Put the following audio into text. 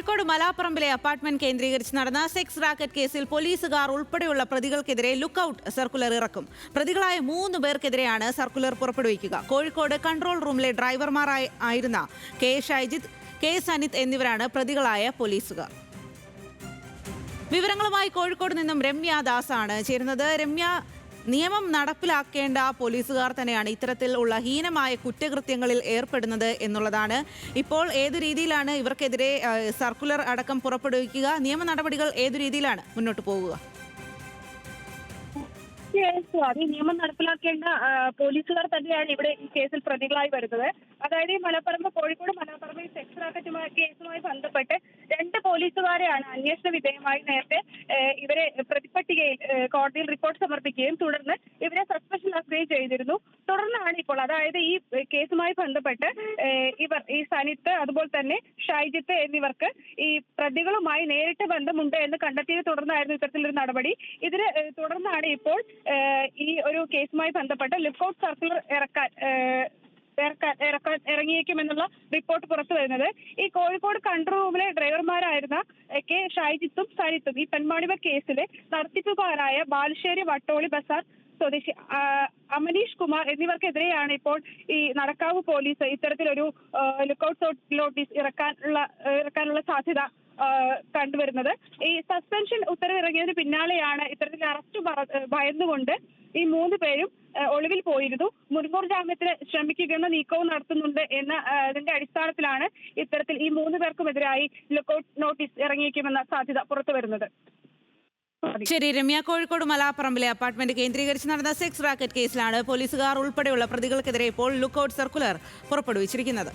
Kozhikode മലാപ്പറമ്പിലെ apartment കേന്ദ്രീകരിച്ച് നടന്ന sex racket കേസിൽ പോലീസുകാർ ഉൾപ്പെടെയുള്ള പ്രതികൾക്കെതിരെ ലുക്കൌട്ട് സർക്കുലർ ഇറക്കും. പ്രതികളായ മൂന്ന് പേർക്കെതിരെയാണ് സർക്കുലർ പുറപ്പെടുവിക്കുക. കോഴിക്കോട് കൺട്രോൾ റൂമിലെ ഡ്രൈവർമാരായി ആയിരുന്ന കെ ഷൈജിത്ത് കെ സനിത് എന്നിവരാണ് പ്രതികളായ പോലീസുകാർ. വിവരങ്ങളുമായി കോഴിക്കോട് നിന്നും രമ്യ ദാസാണ് ചേരുന്നത്. രമ്യ നിയമം നടപ്പിലാക്കേണ്ട പോലീസുകാർ തന്നെയാണ് ഇത്തരത്തിലുള്ള ഹീനമായ കുറ്റകൃത്യങ്ങളിൽ ഏർപ്പെടുന്നത് എന്നുള്ളതാണ്. ഇപ്പോൾ ഏത് രീതിയിലാണ് ഇവർക്കെതിരെ സർക്കുലർ അടക്കം പുറപ്പെടുവിക്കുക? നിയമ നടപടികൾ ഏതു രീതിയിലാണ് മുന്നോട്ട് പോകുക അത് നിയമം നടപ്പിലാക്കേണ്ട പോലീസുകാർ തന്നെയാണ് ഇവിടെ ഈ കേസിൽ പ്രതികളായി വരുന്നത്. അതായത് ഈ മലപ്പുറം കോഴിക്കോട് മലപ്പുറം സെക്സ് റാക്കറ്റുമായി കേസുമായി ബന്ധപ്പെട്ട് രണ്ട് പോലീസുകാരെയാണ് അന്വേഷണ വിധേയമായി നേരത്തെ ഇവരെ ഏ, കോടതിയിൽ റിപ്പോർട്ട് സമർപ്പിക്കുകയും തുടർന്ന് ഇവരെ സസ്പെൻഷൻ ആക്കുകയും ചെയ്തിരുന്നു. തുടർന്നാണ് ഇപ്പോൾ അതായത് ഈ കേസുമായി ബന്ധപ്പെട്ട് ഇവർ ഈ സനിത്ത് അതുപോലെ തന്നെ ഷൈജിത്ത് എന്നിവർക്ക് ഈ പ്രതികളുമായി നേരിട്ട് ബന്ധമുണ്ട് എന്ന് കണ്ടെത്തിയത് തുടർന്നായിരുന്നു ഇത്തരത്തിലൊരു നടപടി. ഇതിന് തുടർന്നാണ് ഇപ്പോൾ ഈ ഒരു കേസുമായി ബന്ധപ്പെട്ട് ലുക്കൌട്ട് സർക്കുലർ ഇറക്കാൻ ഇറങ്ങിയേക്കുമെന്നുള്ള റിപ്പോർട്ട് പുറത്തു വരുന്നത്. ഈ കോഴിക്കോട് കൺട്രോൾ റൂമിലെ ഡ്രൈവർമാരായിരുന്ന കെ. ഷൈജിത്തും സരിത്തും ഈ പെൺമാണിവ കേസിലെ നടത്തിപ്പുകാരായ ബാലുശ്ശേരി വട്ടോളി ബസാർ സ്വദേശി അമനീഷ് കുമാർ എന്നിവർക്കെതിരെയാണ് ഇപ്പോൾ ഈ നടക്കാവ് പോലീസ് ഇത്തരത്തിലൊരു ലുക്കൌട്ട് നോട്ടീസ് ഇറക്കാനുള്ള ഇറക്കാനുള്ള സാധ്യത കണ്ടുവരുന്നത്. ഈ സസ്പെൻഷൻ ഉത്തരവിറങ്ങിയതിന് പിന്നാലെയാണ് ഇത്തരത്തിൽ അറസ്റ്റ് ഭയന്നുകൊണ്ട് ഈ മൂന്ന് പേരും ഒളിവിൽ പോയിരുന്നു. മുൻകൂർ ജാമ്യത്തിന് ശ്രമിക്കുകയെന്ന നീക്കവും നടത്തുന്നുണ്ട് എന്ന ഇതിന്റെ അടിസ്ഥാനത്തിലാണ് ഇത്തരത്തിൽ ഈ മൂന്ന് പേർക്കുമെതിരായി ലുക്കൌട്ട് നോട്ടീസ് ഇറങ്ങിയേക്കുമെന്ന സാധ്യത പുറത്തു വരുന്നത് ശരി രമ്യ കോഴിക്കോട് മലാപ്പറമ്പിലെ അപ്പാർട്ട്മെന്റ് കേന്ദ്രീകരിച്ച് നടന്ന സെക്സ് റാക്കറ്റ് കേസിലാണ് പോലീസുകാർ ഉൾപ്പെടെയുള്ള പ്രതികൾക്കെതിരെ ഇപ്പോൾ ലുക്കൌട്ട് സർക്കുലർ പുറപ്പെടുവിച്ചിരിക്കുന്നത്.